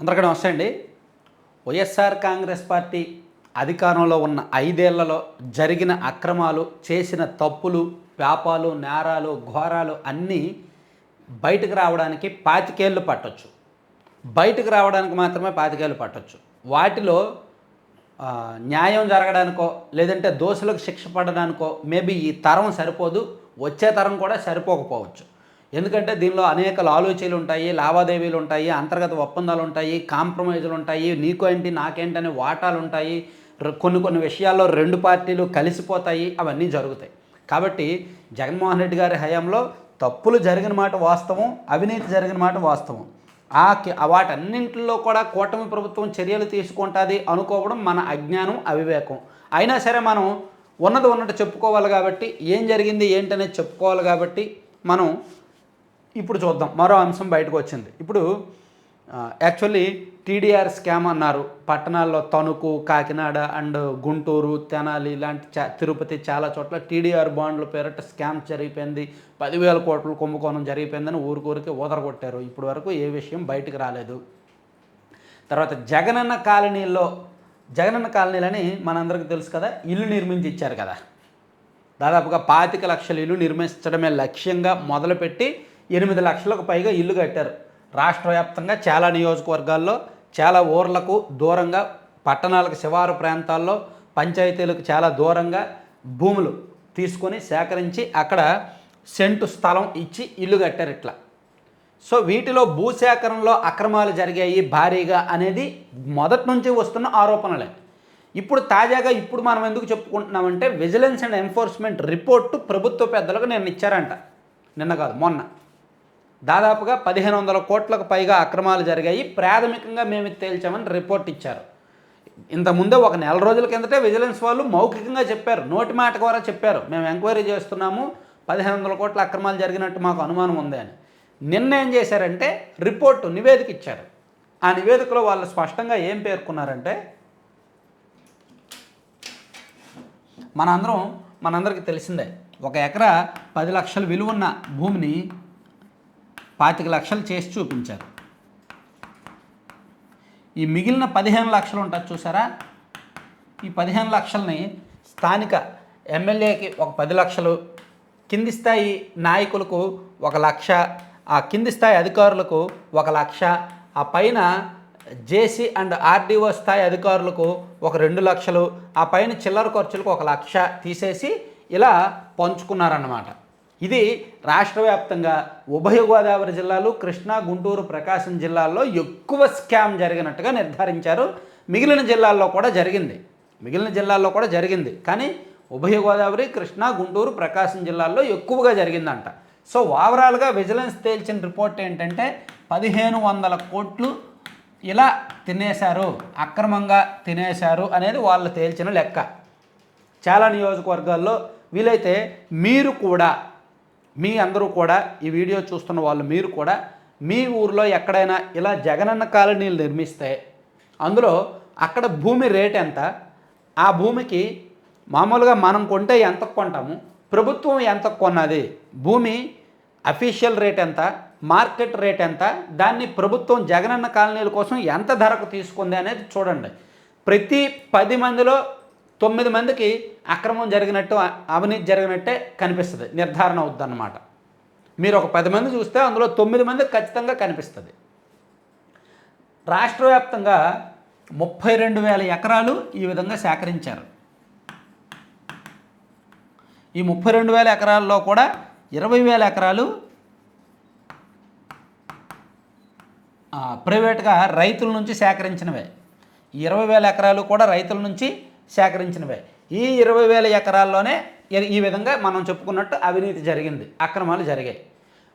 అందరికీ నమస్తే అండి. వైఎస్ఆర్ కాంగ్రెస్ పార్టీ అధికారంలో ఉన్న ఐదేళ్ళలో జరిగిన అక్రమాలు చేసిన తప్పులు పాపాలు నేరాలు ఘోరాలు అన్నీ బయటకు రావడానికి పాతికేళ్ళు పట్టొచ్చు. బయటకు రావడానికి మాత్రమే పాతికేళ్ళు పట్టొచ్చు. వాటిలో న్యాయం జరగడానికో లేదంటే దోషులకు శిక్ష పడడానికో మేబీ ఈ తరం సరిపోదు వచ్చే తరం కూడా సరిపోకపోవచ్చు. ఎందుకంటే దీనిలో అనేక ఆలోచనలు ఉంటాయి లావాదేవీలు ఉంటాయి అంతర్గత ఒప్పందాలు ఉంటాయి కాంప్రమైజులు ఉంటాయి నీకు ఏంటి నాకేంటి వాటాలు ఉంటాయి కొన్ని కొన్ని విషయాల్లో రెండు పార్టీలు కలిసిపోతాయి అవన్నీ జరుగుతాయి. కాబట్టి జగన్మోహన్ రెడ్డి గారి హయాంలో తప్పులు జరిగిన మాట వాస్తవం అవినీతి జరిగిన మాట వాస్తవం. ఆ ఆ వాటన్నింటిలో కూడా కూటమి ప్రభుత్వం చర్యలు తీసుకుంటుంది అనుకోవడం మన అజ్ఞానం అవివేకం. అయినా సరే మనం ఉన్నది ఉన్నట్టు చెప్పుకోవాలి కాబట్టి ఏం జరిగింది ఏంటనేది చెప్పుకోవాలి కాబట్టి మనం ఇప్పుడు చూద్దాం. మరో అంశం బయటకు వచ్చింది. ఇప్పుడు యాక్చువల్లీ టీడీఆర్ స్కామ్ అన్నారు. పట్టణాల్లో తణుకు కాకినాడ అండ్ గుంటూరు తెనాలి ఇలాంటి చా తిరుపతి చాలా చోట్ల టీడీఆర్ బాండ్ల పేరట స్కామ్ జరిగిపోయింది. పదివేల కోట్ల కుంభకోణం జరిగిపోయిందని ఊరికూరికి ఊదరగొట్టారు. ఇప్పటి వరకు ఏ విషయం బయటకు రాలేదు. తర్వాత జగనన్న కాలనీలో జగనన్న కాలనీలని మనందరికీ తెలుసు కదా ఇల్లు నిర్మించి ఇచ్చారు కదా. దాదాపుగా పాతిక లక్షల ఇల్లు నిర్మించడమే లక్ష్యంగా మొదలుపెట్టి ఎనిమిది లక్షలకు పైగా ఇల్లు కట్టారు. రాష్ట్ర వ్యాప్తంగా చాలా నియోజకవర్గాల్లో చాలా ఊర్లకు దూరంగా పట్టణాలకు శివారు ప్రాంతాల్లో పంచాయతీలకు చాలా దూరంగా భూములు తీసుకొని సేకరించి అక్కడ సెంటు స్థలం ఇచ్చి ఇల్లు కట్టారు ఇట్లా. సో వీటిలో భూసేకరణలో అక్రమాలు జరిగాయి భారీగా అనేది మొదటి నుంచి వస్తున్న ఆరోపణలే. ఇప్పుడు తాజాగా ఇప్పుడు మనం ఎందుకు చెప్పుకుంటున్నామంటే విజిలెన్స్ అండ్ ఎన్ఫోర్స్మెంట్ రిపోర్టు ప్రభుత్వ పెద్దలకు నిన్న ఇచ్చారంట. నిన్న కాదు మొన్న. దాదాపుగా పదిహేను వందల కోట్లకు పైగా అక్రమాలు జరిగాయి. ప్రాథమికంగా మేము తేల్చామని రిపోర్ట్ ఇచ్చారు. ఇంతకుముందే ఒక నెల రోజుల కిందటే విజిలెన్స్ వాళ్ళు మౌఖికంగా చెప్పారు. నోటి మాట ద్వారా చెప్పారు. మేము ఎంక్వైరీ చేస్తున్నాము. పదిహేను వందల కోట్ల అక్రమాలు జరిగినట్టు మాకు అనుమానం ఉంది అని. నిన్న ఏం చేశారంటే రిపోర్టు నివేదిక ఇచ్చారు. ఆ నివేదికలో వాళ్ళు స్పష్టంగా ఏం పేర్కొన్నారంటే మనందరం మనందరికీ తెలిసిందే ఒక ఎకరా పది లక్షల విలువ ఉన్న భూమిని పాతిక లక్షలు చేసి చూపించారు. ఈ మిగిలిన పదిహేను లక్షలు ఉంటుంది చూసారా? ఈ పదిహేను లక్షల్ని స్థానిక ఎమ్మెల్యేకి ఒక పది లక్షలు కింది స్థాయి నాయకులకు ఒక లక్ష ఆ కింది స్థాయి అధికారులకు ఒక లక్ష ఆ పైన జేసీ అండ్ ఆర్డీఓ స్థాయి అధికారులకు ఒక రెండు లక్షలు ఆ పైన చిల్లర ఖర్చులకు ఒక లక్ష తీసేసి ఇలా పంచుకున్నారన్నమాట. ఇది రాష్ట్ర వ్యాప్తంగా ఉభయ గోదావరి జిల్లాలు కృష్ణా గుంటూరు ప్రకాశం జిల్లాల్లో ఎక్కువ స్కామ్ జరిగినట్టుగా నిర్ధారించారు. మిగిలిన జిల్లాల్లో కూడా జరిగింది. మిగిలిన జిల్లాల్లో కూడా జరిగింది. కానీ ఉభయ గోదావరి కృష్ణా గుంటూరు ప్రకాశం జిల్లాల్లో ఎక్కువగా జరిగిందంట. సో ఓవరాల్గా విజిలెన్స్ తేల్చిన రిపోర్ట్ ఏంటంటే పదిహేను వందల కోట్లు ఇలా తినేశారు. అక్రమంగా తినేశారు అనేది వాళ్ళు తేల్చిన లెక్క. చాలా నియోజకవర్గాల్లో వీలైతే మీరు కూడా మీ అందరూ కూడా ఈ వీడియో చూస్తున్న వాళ్ళు మీరు కూడా మీ ఊర్లో ఎక్కడైనా ఇలా జగనన్న కాలనీలు నిర్మిస్తే అందులో అక్కడ భూమి రేట్ ఎంత? ఆ భూమికి మామూలుగా మనం కొంటే ఎంత కొంటాము? ప్రభుత్వం ఎంత కొన్నది? భూమి అఫీషియల్ రేట్ ఎంత? మార్కెట్ రేట్ ఎంత? దాన్ని ప్రభుత్వం జగనన్న కాలనీల కోసం ఎంత ధరకు తీసుకుంది అనేది చూడండి. ప్రతి పది మందిలో తొమ్మిది మందికి అక్రమం జరిగినట్టు అవినీతి జరిగినట్టే కనిపిస్తుంది. నిర్ధారణ అవుద్దన్నమాట. మీరు ఒక పది మంది చూస్తే అందులో తొమ్మిది మందికి ఖచ్చితంగా కనిపిస్తుంది. రాష్ట్ర వ్యాప్తంగా ముప్పై రెండు వేల ఎకరాలు ఈ విధంగా సేకరించారు. ఈ ముప్పై రెండు వేల ఎకరాల్లో కూడా ఇరవై వేల ఎకరాలు ప్రైవేట్గా రైతుల నుంచి సేకరించినవే. ఇరవై వేల ఎకరాలు కూడా రైతుల నుంచి సేకరించినవే. ఈ ఇరవై వేల ఎకరాల్లోనే ఈ- విధంగా మనం చెప్పుకున్నట్టు అవినీతి జరిగింది. అక్రమాలు జరిగాయి.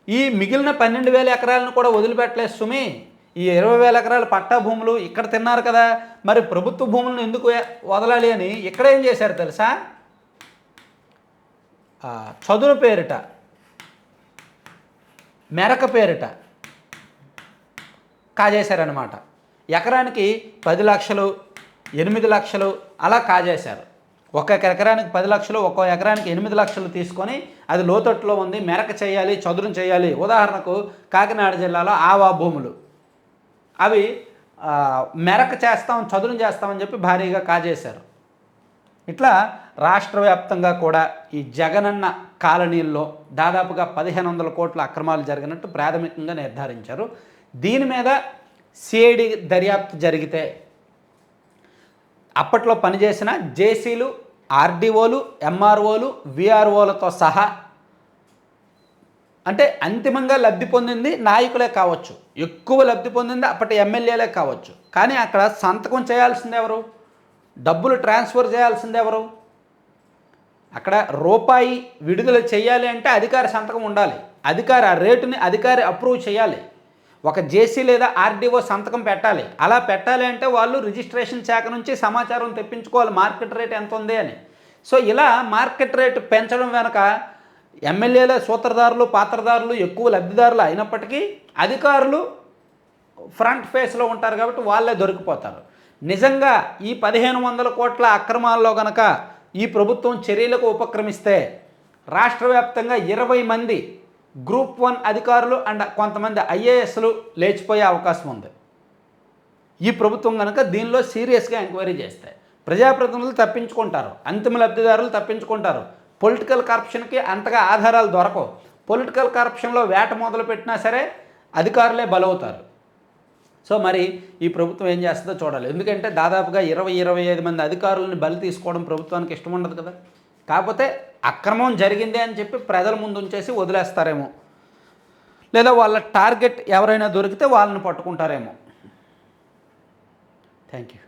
ఈ మిగిలిన పన్నెండు వేల ఎకరాలను కూడా వదిలిపెట్టలేదు సుమి. ఈ ఇరవై వేల ఎకరాల పట్టా భూములు ఇక్కడ తిన్నారు కదా. మరి ప్రభుత్వ భూములను ఎందుకు వదలాలి అని ఇక్కడ ఏం చేశారు తెలుసా? చదును పేరిట మెరక పేరిట కాజేశారనమాట ఎకరానికి పది లక్షలు ఎనిమిది లక్షలు అలా కాజేశారు. ఒక్కొక్క ఎకరానికి పది లక్షలు ఒక్కో ఎకరానికి ఎనిమిది లక్షలు తీసుకొని అది లోతట్టులో ఉంది మెరక చేయాలి చదురం చేయాలి. ఉదాహరణకు కాకినాడ జిల్లాలో ఆవా భూములు. అవి మెరక చేస్తాం చదురం చేస్తామని చెప్పి భారీగా కాజేశారు. ఇట్లా రాష్ట్ర వ్యాప్తంగా కూడా ఈ జగనన్న కాలనీల్లో దాదాపుగా పదిహేను వందల కోట్ల అక్రమాలు జరిగినట్టు ప్రాథమికంగా నిర్ధారించారు. దీని మీద సిఐడి దర్యాప్తు జరిగితే అప్పట్లో పనిచేసిన జేసీలు ఆర్డీఓలు ఎంఆర్ఓలు విఆర్ఓలతో సహా అంటే అంతిమంగా లబ్ధి పొందింది నాయకులే కావచ్చు. ఎక్కువ లబ్ధి పొందింది అప్పటి ఎమ్మెల్యేలే కావచ్చు. కానీ అక్కడ సంతకం చేయాల్సింది ఎవరు? డబ్బులు ట్రాన్స్ఫర్ చేయాల్సింది ఎవరు? అక్కడ రూపాయి విడుదల చేయాలి అంటే అధికారి సంతకం ఉండాలి. అధికారి ఆ రేటుని అధికారి అప్రూవ్ చేయాలి. ఒక జేసీ లేదా ఆర్డీఓ సంతకం పెట్టాలి. అలా పెట్టాలి అంటే వాళ్ళు రిజిస్ట్రేషన్ శాఖ నుంచి సమాచారం తెప్పించుకోవాలి. మార్కెట్ రేట్ ఎంత ఉంది అని. సో ఇలా మార్కెట్ రేట్ పెంచడం వెనక ఎమ్మెల్యేల సూత్రధారులు పాత్రధారులు ఎక్కువ లబ్ధిదారులు అయినప్పటికీ అధికారులు ఫ్రంట్ ఫేస్లో ఉంటారు కాబట్టి వాళ్ళే దొరికిపోతారు. నిజంగా ఈ పదిహేను వందల కోట్ల అక్రమాల్లో గనక ఈ ప్రభుత్వం చర్యలకు ఉపక్రమిస్తే రాష్ట్ర వ్యాప్తంగా ఇరవై మంది గ్రూప్ వన్ అధికారులు అండ్ కొంతమంది ఐఏఎస్లు లేచిపోయే అవకాశం ఉంది. ఈ ప్రభుత్వం కనుక దీనిలో సీరియస్గా ఎంక్వైరీ చేస్తే ప్రజాప్రతినిధులు తప్పించుకుంటారు అంతిమ లబ్ధిదారులు తప్పించుకుంటారు. పొలిటికల్ కరప్షన్కి అంతగా ఆధారాలు దొరకవు. పొలిటికల్ కరప్షన్లో వేట మొదలు పెట్టినా సరే అధికారులే బలవుతారు. సో మరి ఈ ప్రభుత్వం ఏం చేస్తుందో చూడాలి. ఎందుకంటే దాదాపుగా ఇరవై ఇరవై ఐదు మంది అధికారులను బలి తీసుకోవడం ప్రభుత్వానికి ఇష్టం ఉండదు కదా. కాకపోతే అక్రమం జరిగిందే అని చెప్పి ప్రజల ముందు ఉంచేసి వదిలేస్తారేమో. లేదా వాళ్ళ టార్గెట్ ఎవరైనా దొరికితే వాళ్ళని పట్టుకుంటారేమో. Thank you